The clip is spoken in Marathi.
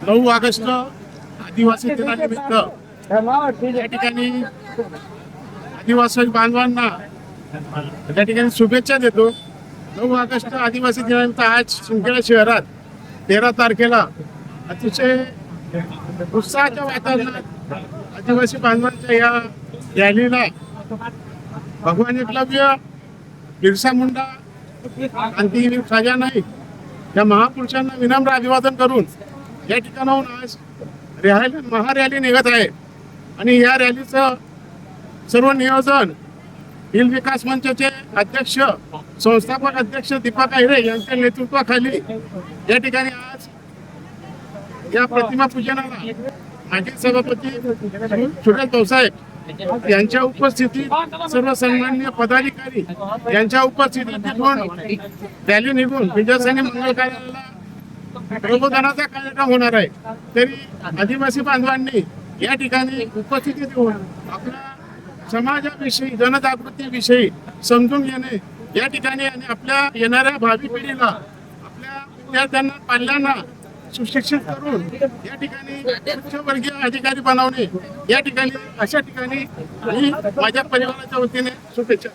नऊ ऑगस्ट आदिवासी दिनानिमित्त या ठिकाणी आदिवासी बांधवांना त्या ठिकाणी शुभेच्छा देतो. नऊ ऑगस्ट आदिवासी दिनानिमित्त आज शिंदखेडा शहरात तेरा तारखेला अतिशय उत्साहाच्या वातावरणात आदिवासी बांधवांच्या या रॅलीला भगवान एकलव्य बिरसा मुंडा क्रांतीवीर राजा नाईक या महापुरुषांना विनम्र अभिवादन करून या ठिकाणाहून आज रॅली महारॅली निघत आहे. आणि या रॅलीचं सर्व नियोजन हिल विकास मंचाचे अध्यक्ष संस्थापक अध्यक्ष दीपक आहिरे यांच्या नेतृत्वाखाली या ठिकाणी आज या प्रतिमा पूजनाला माजी सभापती सुरेश भाऊसाहेब यांच्या उपस्थितीत सर्व सन्मान्य पदाधिकारी यांच्या उपस्थितीत निघून रॅली निघून विजयसैनी मंगल कार्यालयाला प्रबोधनाचा कार्यक्रम होणार आहे. तरी आदिवासी बांधवांनी या ठिकाणी उपस्थिती देऊन आपल्या समाजाविषयी जनजागृतीविषयी समजून घेणे या ठिकाणी आणि आपल्या येणाऱ्या भावी पिढीला आपल्या विद्यार्थ्यांना पाल्यांना सुशिक्षित करून या ठिकाणी उच्चवर्गीय अधिकारी बनवणे या ठिकाणी अशा ठिकाणी मी माझ्या परिवाराच्या वतीने शुभेच्छा